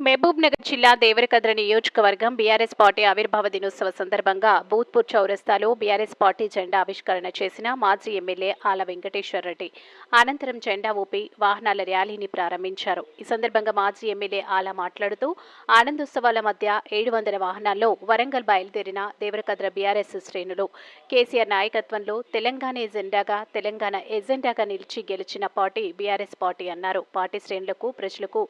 మహబూబ్ నగర్ జిల్లా దేవరకద్ర నియోజకవర్గం BRS party ఆవిర్భావ దినోత్సవ సందర్భంగా బూత్పూర్ చౌరస్తాలో బీఆర్ఎస్ పార్టీ జెండా ఆవిష్కరణ చేసిన మాజీ ఎమ్మెల్యే ఆల వెంకటేశ్వరరెడ్డి అనంతరం జెండా ఊపి వాహనాల ర్యాలీని ప్రారంభించారు. ఈ సందర్భంగా మాజీ ఎమ్మెల్యే ఆల మాట్లాడుతూ ఆనందోత్సవాల మధ్య ఏడు వందల వాహనాల్లో వరంగల్ బయలుదేరిన దేవరకద్ర బీఆర్ఎస్ శ్రేణులు కేసీఆర్ నాయకత్వంలో తెలంగాణ ఎజెండాగా తెలంగాణ ఎజెండాగా నిలిచి గెలిచిన పార్టీ బీఆర్ఎస్ పార్టీ అన్నారు. పార్టీ శ్రేణులకు ప్రజలకు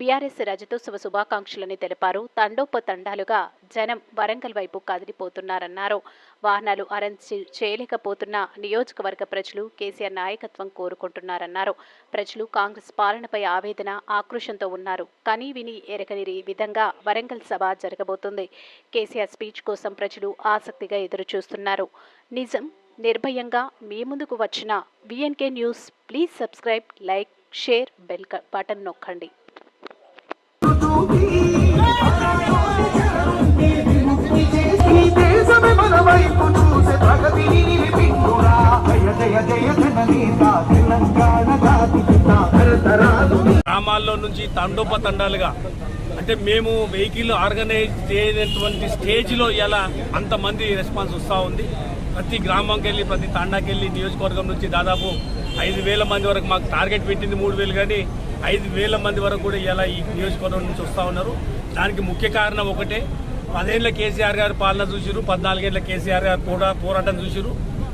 బీఆర్ఎస్ రజతోత్సవ శుభాకాంక్షలని తెలిపారు. తండోపతండాలుగా జనం వరంగల్ వైపు కదిలిపోతున్నారన్నారు. వాహనాలు అరెంజ్ చేయలేకపోతున్న నియోజకవర్గ ప్రజలు కేసీఆర్ నాయకత్వం కోరుకుంటున్నారన్నారు. ప్రజలు కాంగ్రెస్ పాలనపై ఆవేదన ఆక్రోషంతో ఉన్నారు. కానీ విని ఎరగని విధంగా వరంగల్ సభ జరగబోతుంది. కేసీఆర్ స్పీచ్ కోసం ప్రజలు ఆసక్తిగా ఎదురుచూస్తున్నారు. నిజం నిర్భయంగా మీ ముందుకు వచ్చిన VNK news please subscribe like share bell button నొక్కండి. గ్రామాల్లో నుంచి తండోపతండాలుగా అంటే మేము వెహికల్ ఆర్గనైజ్ చేయనటువంటి స్టేజ్లో ఇలా అంతమంది రెస్పాన్స్ వస్తూ ఉంది. ప్రతి గ్రామంకి వెళ్ళి ప్రతి తాండాకి వెళ్ళి నియోజకవర్గం నుంచి దాదాపు ఐదు వేల మంది వరకు మాకు టార్గెట్ పెట్టింది మూడు వేలు కానీ ఐదు వేల మంది వరకు కూడా ఇలా ఈ నియోజకవర్గం నుంచి వస్తూ ఉన్నారు. దానికి ముఖ్య కారణం ఒకటే. పదేళ్ళ కేసీఆర్ గారు పాలన చూసిరు పద్నాలుగేళ్ళ కేసీఆర్ గారు కూడా పోరాటం చూసిరు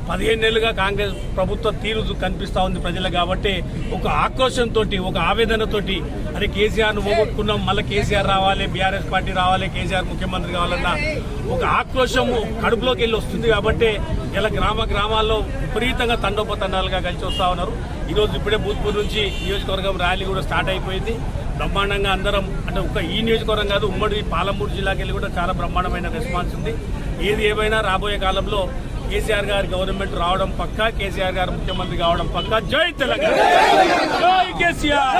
పదిహేను నెలలుగా కాంగ్రెస్ ప్రభుత్వ తీరు కనిపిస్తా ఉంది ప్రజలకు కాబట్టి ఒక ఆక్రోశంతో ఒక ఆవేదనతోటి అరే కేసీఆర్ను పోగొట్టుకున్నాం మళ్ళీ కేసీఆర్ రావాలి బీఆర్ఎస్ పార్టీ రావాలి కేసీఆర్ ముఖ్యమంత్రి కావాలన్న ఒక ఆక్రోశం కడుపులోకి వెళ్ళి వస్తుంది కాబట్టి ఇలా గ్రామ గ్రామాల్లో విపరీతంగా తండోపతండాలుగా కలిసి వస్తా ఉన్నారు. ఈ రోజు ఇప్పుడే భూత్పూర్ నుంచి నియోజకవర్గం ర్యాలీ కూడా స్టార్ట్ అయిపోయింది. బ్రహ్మాండంగా అందరం అంటే ఒక ఈ నియోజకవర్గం కాదు ఉమ్మడి పాలమూరు జిల్లాకి వెళ్ళి కూడా చాలా బ్రహ్మాండమైన రెస్పాన్స్ ఉంది. ఏది ఏమైనా రాబోయే కాలంలో కేసీఆర్ గారి గవర్నమెంట్ రావడం పక్కా కేసీఆర్ గారు ముఖ్యమంత్రి కావడం పక్కా. జై తెలంగాణ! జై కేసీఆర్!